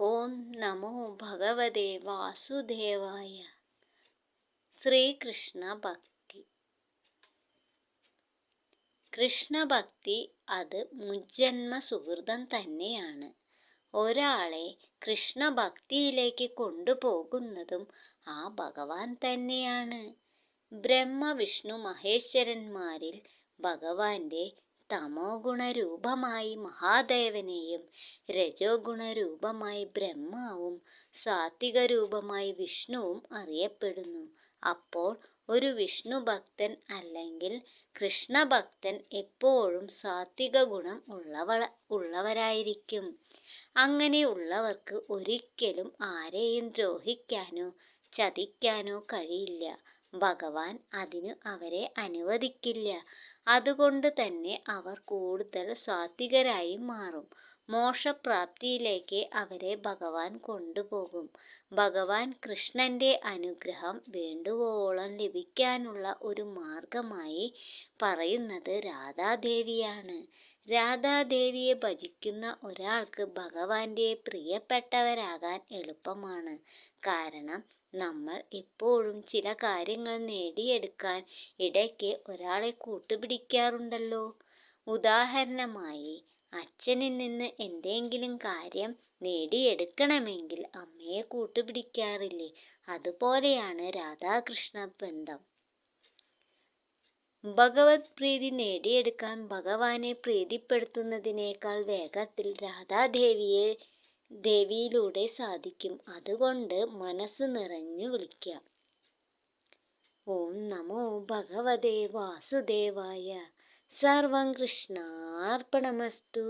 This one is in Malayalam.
ഓം നമോ ഭഗവതേ വാസുദേവായ. ശ്രീകൃഷ്ണ ഭക്തി. കൃഷ്ണഭക്തി അത് മുജ്ജന്മ സുഹൃതം തന്നെയാണ്. ഒരാളെ കൃഷ്ണഭക്തിയിലേക്ക് കൊണ്ടുപോകുന്നതും ആ ഭഗവാൻ തന്നെയാണ്. ബ്രഹ്മ വിഷ്ണു മഹേശ്വരന്മാരിൽ ഭഗവാന്റെ തമോ ഗുണരൂപമായി മഹാദേവനെയും രജോ ഗുണരൂപമായി ബ്രഹ്മാവും സാത്വിക രൂപമായി വിഷ്ണുവും അറിയപ്പെടുന്നു. അപ്പോൾ ഒരു വിഷ്ണു ഭക്തൻ അല്ലെങ്കിൽ കൃഷ്ണഭക്തൻ എപ്പോഴും സാത്വിക ഗുണം ഉള്ളവ ഉള്ളവരായിരിക്കും. അങ്ങനെയുള്ളവർക്ക് ഒരിക്കലും ആരെയും ദ്രോഹിക്കാനോ ചതിക്കാനോ കഴിയില്ല. ഭഗവാൻ അതിനു അവരെ അനുവദിക്കില്ല. അതുകൊണ്ട് തന്നെ അവർ കൂടുതൽ സാത്വികരായി മാറും. മോക്ഷപ്രാപ്തിയിലേക്ക് അവരെ ഭഗവാൻ കൊണ്ടുപോകും. ഭഗവാൻ കൃഷ്ണന്റെ അനുഗ്രഹം വേണ്ടുവോളം ലഭിക്കാനുള്ള ഒരു മാർഗമായി പറയുന്നത് രാധാദേവിയാണ്. രാധാദേവിയെ ഭജിക്കുന്ന ഒരാൾക്ക് ഭഗവാന്റെ പ്രിയപ്പെട്ടവരാകാൻ എളുപ്പമാണ്. കാരണം നമ്മൾ എപ്പോഴും ചില കാര്യങ്ങൾ നേടിയെടുക്കാൻ ഇടയ്ക്ക് ഒരാളെ കൂട്ടുപിടിക്കാറുണ്ടല്ലോ. ഉദാഹരണമായി അച്ഛനിൽ നിന്ന് എന്തെങ്കിലും കാര്യം നേടിയെടുക്കണമെങ്കിൽ അമ്മയെ കൂട്ടുപിടിക്കാറില്ലേ? അതുപോലെയാണ് രാധാകൃഷ്ണ ബന്ധം. ഭഗവത് പ്രീതി നേടിയെടുക്കാൻ ഭഗവാനെ പ്രീതിപ്പെടുത്തുന്നതിനേക്കാൾ വേഗത്തിൽ രാധാദേവിയെ ദേവിയിലൂടെ സാധിക്കും. അതുകൊണ്ട് മനസ്സ് നിറഞ്ഞു വിളിക്കാം. ഓം നമോ ഭഗവതേ വാസുദേവായ. സർവം കൃഷ്ണാർപ്പണമസ്തു.